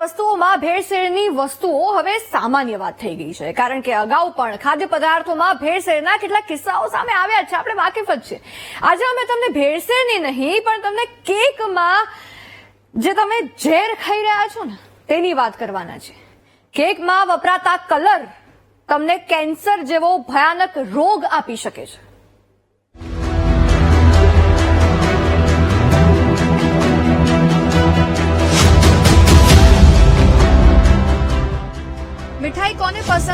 વસ્તુઓમાં ભેળસેળની વસ્તુઓ હવે સામાન્ય વાત થઈ ગઈ છે. કારણ કે અગાઉ પણ ખાદ્ય પદાર્થોમાં ભેળસેળના કેટલાક કિસ્સાઓ સામે આવ્યા છે. આપણે વાકેફ જ છે. આજે અમે તમને ભેળસેળની નહીં, પણ તમને કેકમાં જે તમે ઝેર ખાઈ રહ્યા છો ને, તેની વાત કરવાના છે. કેકમાં વપરાતા કલર તમને કેન્સર જેવો ભયાનક રોગ આપી શકે છે.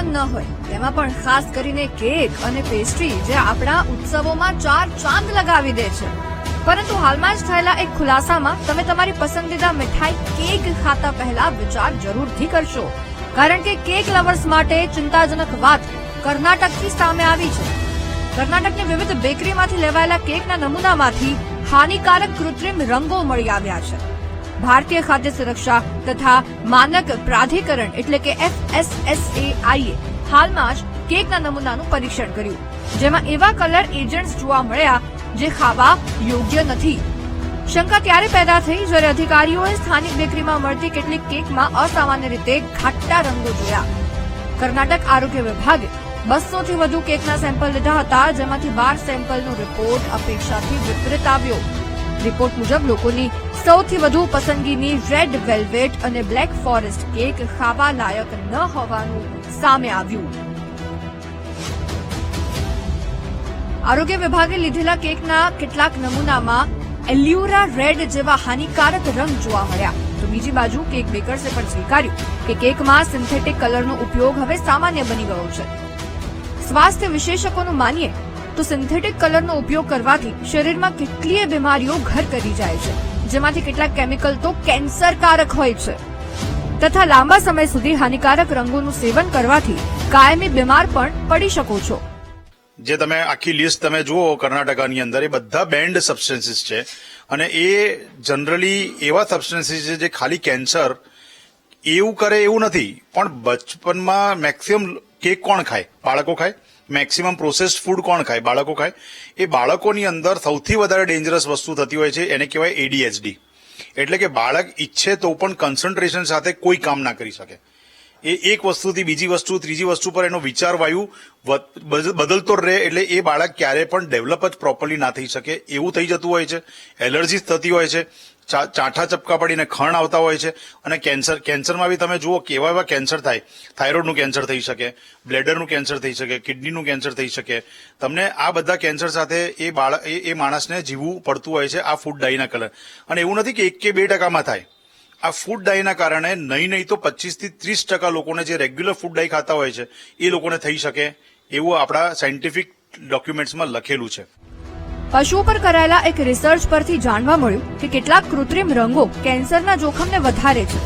કોને ન હોય. તેમાં પણ ખાસ કરીને કેક અને પેસ્ટ્રી જે આપણા ઉત્સવોમાં ચાર ચાંદ લગાવી દે છે. પરંતુ હાલમાં જ થયેલા એક ખુલાસામાં તમે તમારી પસંદીદા મીઠાઈ કેક ખાતા પહેલા વિચાર જરૂરથી કરશો. કારણ કે કેક લવર્સ માટે ચિંતાજનક વાત કર્ણાટકથી સામે આવી છે. કર્ણાટકની વિવિધ બેકરીમાંથી લેવાયેલા કેકના નમૂનામાંથી હાનિકારક કૃત્રિમ રંગો મળી આવ્યા છે. ભારતીય ખાદ્ય સુરક્ષા તથા માનક પ્રાધિકરણ એટલે કે એફએસએસએઆઈએ હાલમાં જ કેકના નમૂનાનું પરીક્ષણ કર્યું. જેમાં એવા કલર એજન્ટ્સ જોવા મળ્યા જે ખાવા યોગ્ય નથી. શંકા ત્યારે પેદા થઈ જ્યારે અધિકારીઓએ સ્થાનિક બેકરીમાં મળતી કેટલીક કેકમાં અસામાન્ય રીતે ઘાટા રંગો જોયા. કર્ણાટક આરોગ્ય વિભાગે બસો થી વધુ કેકના સેમ્પલ લીધા હતા, જેમાંથી બાર સેમ્પલનો રિપોર્ટ અપેક્ષાથી વિપરીત આવ્યો. રિપોર્ટ મુજબ લોકોની સૌથી વધુ પસંદગીની રેડ વેલ્વેટ અને બ્લેક ફોરેસ્ટ કેક ખાવા લાયક ન હોવાનું સામે આવ્યું. આરોગ્ય વિભાગે લીધેલા કેકના કેટલાક નમૂનામાં એલ્યુરા રેડ જેવા હાનિકારક રંગ જોવા મળ્યા. તો બીજી બાજુ કેક બેકર્સે પણ સ્વીકાર્યું કે કેકમાં સિન્થેટિક કલરનો ઉપયોગ હવે સામાન્ય બની ગયો છે. સ્વાસ્થ્ય વિશેષકોનું માનીએ તો સિન્થેટિક કલરનો ઉપયોગ કરવાથી શરીરમાં કેટલીય બીમારીઓ ઘર કરી જાય છે. જેમાંથી કેટલાક કેમિકલ તો કેન્સરકારક હોય છે. તથા લાંબા સમય સુધી હાનિકારક રંગોનું સેવન કરવાથી કાયમી બીમાર પણ પડી શકો છો. જે તમે આખી લિસ્ટ તમે જુઓ, કર્ણાટકાની અંદર એ બધા બેન્ડ સબસ્ટન્સીસ છે. અને એ જનરલી એવા સબસ્ટન્સીસ છે જે ખાલી કેન્સર એવું કરે એવું નથી. પણ બચપનમાં મેક્સિમમ કેક કોણ ખાય? બાળકો ખાય? મેક્સિમમ પ્રોસેસ્ડ ફૂડ કોણ ખાય? બાળકો ખાય? એ બાળકોની અંદર સૌથી વધારે ડેન્જરસ વસ્તુ થતી હોય છે, એને કહેવાય એડીએચડી એટલે કે બાળક ઈચ્છે તો પણ કન્સન્ટ્રેશન સાથે કોઈ કામ ના કરી શકે. એ એક વસ્તુથી બીજી વસ્તુ, ત્રીજી વસ્તુ પર એનો વિચાર, વાયુ બદલતો રહે એટલે એ બાળક ક્યારે પણ ડેવલપ જ પ્રોપરલી ના થઈ શકે. એવું થઈ જતું હોય છે. એલર્જીસ થતી હોય છે. ચાંઠા ચપકા પડીને ખણ આવતા હોય છે અને કેન્સર, કેન્સરમાં બી તમે જુઓ કેવા એવા કેન્સર થાય. થાઇરોઇડનું કેન્સર થઈ શકે, બ્લેડરનું કેન્સર થઈ શકે, કિડનીનું કેન્સર થઈ શકે. તમને આ બધા કેન્સર સાથે એ બાળક એ માણસને જીવવું પડતું હોય છે આ ફૂડ ડાઈના કલર. અને એવું નથી કે એક કે બે ટકામાં થાય. આ ફૂડ ડાયના કારણે નહીં નહીં તો પચીસથી ત્રીસ ટકા લોકોને જે રેગ્યુલર ફૂડ ડાય ખાતા હોય છે એ લોકોને થઈ શકે. એવું આપણા સાયન્ટિફિક ડોક્યુમેન્ટ્સમાં લખેલું છે. પશુઓ પર કરાયેલા એક રિસર્ચ પરથી જાણવા મળ્યું કે કેટલાક કૃત્રિમ રંગો કેન્સરના જોખમને વધારે છે.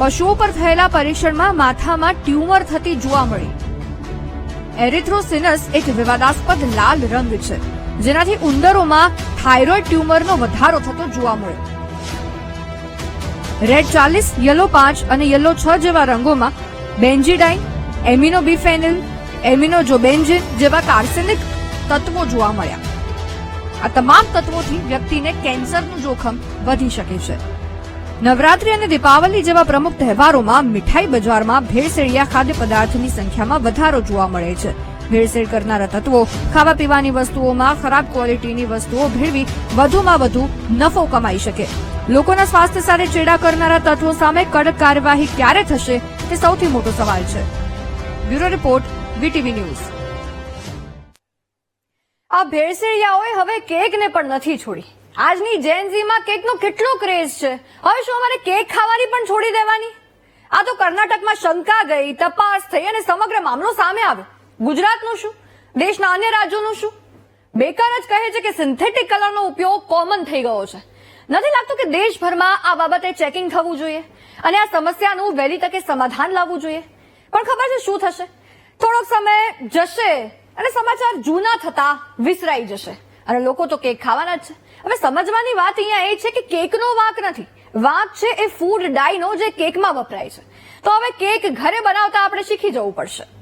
પશુઓ પર થયેલા પરીક્ષણમાં માથામાં ટ્યુમર થતી જોવા મળી. એરિથ્રોસિનસ એક વિવાદાસ્પદ લાલ રંગ છે, જેનાથી ઉંદરોમાં થાઇરોઇડ ટ્યુમરનો વધારો થતો જોવા મળ્યો. રેડ ચાલીસ યલો પાંચ અને યલો છ જેવા રંગોમાં બેન્જીડાઇન એમિનો એમિનોજોબેન્જિન એમિનો જોબેન્જિન જેવા કાર્સેનિક તત્વો જોવા મળ્યા. આ તમામ તત્વોથી વ્યક્તિને કેન્સરનું જોખમ વધી શકે છે. નવરાત્રી અને દીપાવલી જેવા પ્રમુખ તહેવારોમાં મીઠાઈ બજારમાં ભેળસેળિયા ખાદ્ય પદાર્થની સંખ્યામાં વધારો જોવા મળે છે. ભેળસેળ કરનારા તત્વો ખાવા પીવાની વસ્તુઓમાં ખરાબ ક્વોલિટીની વસ્તુઓ ભેળવી વધુમાં વધુ નફો કમાઈ શકે. લોકોના સ્વાસ્થ્ય સાથે ચેડા કરનારા તત્વો સામે કડક કાર્યવાહી ક્યારે થશે તે સૌથી મોટો સવાલ છે. Bureau report, VTV news. આ ભેળસેળિયાઓએ હવે કેકને પણ નથી છોડી. આજની જેનઝીમાં કેકનો કેટલો ક્રેઝ છે? હવે શું અમારે કેક ખાવાની પણ છોડી દેવાની? આ તો કર્ણાટકમાં શંકા ગઈ, તપાસ થઈ અને સમગ્ર મામલો સામે આવ્યો. ગુજરાતનું શું? દેશના અન્ય રાજ્યોનું શું? બેકાર જ કહે છે કે સિન્થેટિક કલરનો ઉપયોગ કોમન થઈ ગયો છે. નથી લાગતું કે દેશભરમાં આ બાબતે ચેકિંગ થવું જોઈએ? અને આ સમસ્યાનું વહેલી તકે સમાધાન લાવવું જોઈએ? પણ ખબર છે શું થશે? થોડોક સમય જશે. અને સમાચાર જૂના થતા વિસરાઈ જશે. અને લોકો તો કેક ખાવાના જ છે. હવે સમજવાની વાત અહીંયા એ છે કે કેકનો વાંક નથી. વાંક છે એ ફૂડ ડાયનો જે કેકમાં વપરાય છે. તો હવે કેક ઘરે બનાવતા આપણે શીખી જવું પડશે.